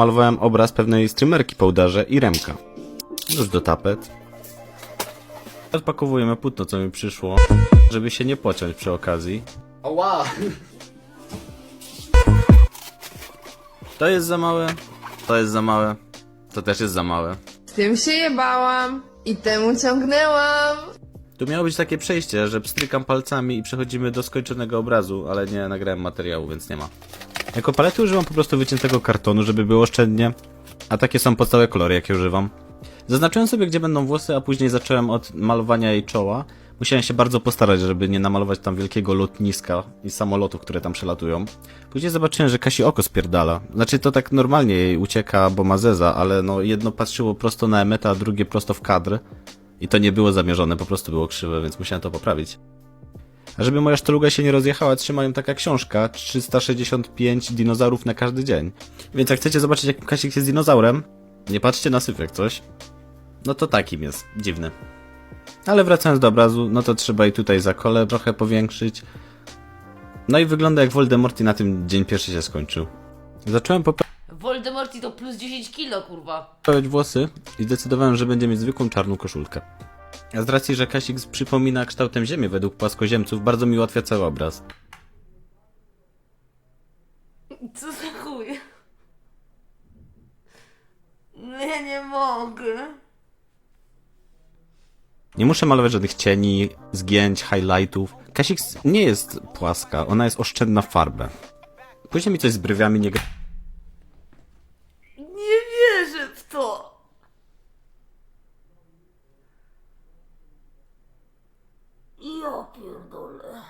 Malowałem obraz pewnej streamerki po udarze i Remka. Już do tapet. Odpakowujemy płótno, co mi przyszło, żeby się nie pociąć przy okazji. Ała! To jest za małe, to jest za małe, to też jest za małe. Tym się jebałam i temu ciągnęłam. Tu miało być takie przejście, że pstrykam palcami i przechodzimy do skończonego obrazu, ale nie nagrałem materiału, więc nie ma. Jako palety używam po prostu wyciętego kartonu, żeby było oszczędnie, a takie są podstawowe kolory, jakie używam. Zaznaczyłem sobie, gdzie będą włosy, a później zacząłem od malowania jej czoła. Musiałem się bardzo postarać, żeby nie namalować tam wielkiego lotniska i samolotów, które tam przelatują. Później zobaczyłem, że Kasi oko spierdala. Znaczy to tak normalnie jej ucieka, bo ma zeza, ale no jedno patrzyło prosto na Emeta, a drugie prosto w kadr. I to nie było zamierzone, po prostu było krzywe, więc musiałem to poprawić. A żeby moja sztaluga się nie rozjechała, trzymają taka książka 365 dinozaurów na każdy dzień. Więc jak chcecie zobaczyć, jak Kasik jest dinozaurem, nie patrzcie na syf jak coś. No to takim jest, dziwny. Ale wracając do obrazu, no to trzeba i tutaj za kole trochę powiększyć. No i wygląda jak Voldemort i na tym dzień pierwszy się skończył. Zacząłem Voldemorti to plus 10 kilo, kurwa. poprawiać włosy i zdecydowałem, że będzie mieć zwykłą czarną koszulkę. A z racji, że Kasik przypomina kształtem Ziemię według płaskoziemców, bardzo mi ułatwia cały obraz. Co za chuj? Nie, nie mogę. Nie muszę malować żadnych cieni, zgięć, highlightów. Kasik nie jest płaska, ona jest oszczędna w farbę. Później mi coś z brwiami nie gra. Nie wierzę w to. Ja pierdolę.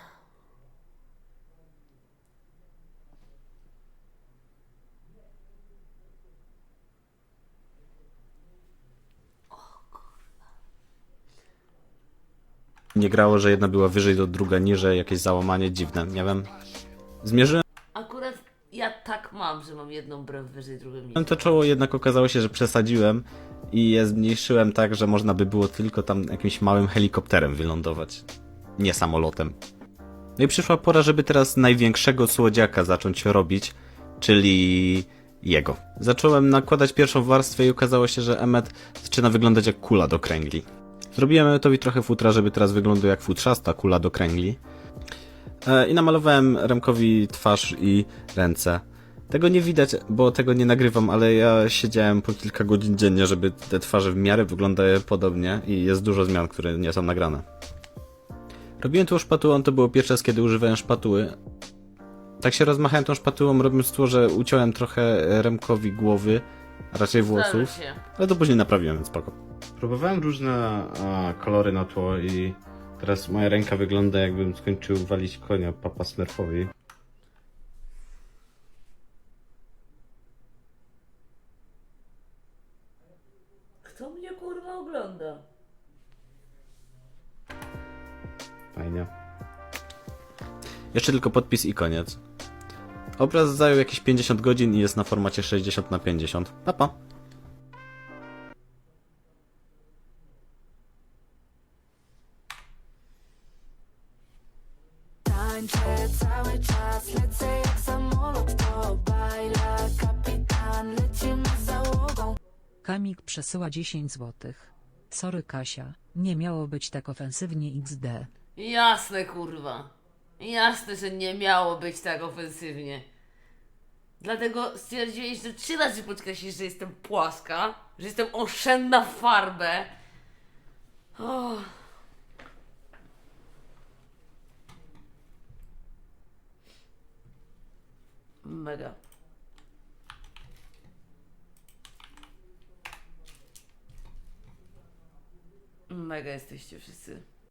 Nie grało, że jedna była wyżej, to druga niżej, jakieś załamanie dziwne, nie wiem. Zmierzyłem Akurat ja tak mam, że mam jedną brew wyżej, drugą niżej. to czoło, jednak okazało się, że przesadziłem i je zmniejszyłem tak, że można by było tylko tam jakimś małym helikopterem wylądować. Nie samolotem. No i przyszła pora, żeby teraz największego słodziaka zacząć robić, czyli jego. Zacząłem nakładać pierwszą warstwę i okazało się, że Emmet zaczyna wyglądać jak kula do kręgli. Zrobiłem Emmetowi trochę futra, żeby teraz wyglądał jak futrzasta kula do kręgli. E, I namalowałem Remkowi twarz i ręce. Tego nie widać, bo tego nie nagrywam, ale ja siedziałem po kilka godzin dziennie, żeby te twarze w miarę wyglądały podobnie i jest dużo zmian, które nie są nagrane. Robiłem tu szpatułą, to było pierwszy raz, kiedy używałem szpatuły. Tak się rozmachałem tą szpatułą, robiąc to, że uciąłem trochę Remkowi głowy, a raczej włosów, ale to później naprawiłem, więc spoko. Próbowałem różne a, kolory na tło i teraz moja ręka wygląda jakbym skończył walić konia papa Smurfowi. Kto mnie kurwa ogląda? Fajnie. Jeszcze tylko podpis i koniec. Obraz zajął jakieś 50 godzin i jest na formacie 60 na 50. Papa. Pa. Tańczę cały czas, lecę jak samolot To bajla, kapitan, lecimy z załogą Kamik przesyła 10 złotych. Sorry Kasia, nie miało być tak ofensywnie XD. Jasne, kurwa. Jasne, że nie miało być tak ofensywnie. Dlatego stwierdziłeś, że trzy razy podkreślisz, że jestem płaska, że jestem oszczędna w farbę. O. Mega. Mega jesteście wszyscy.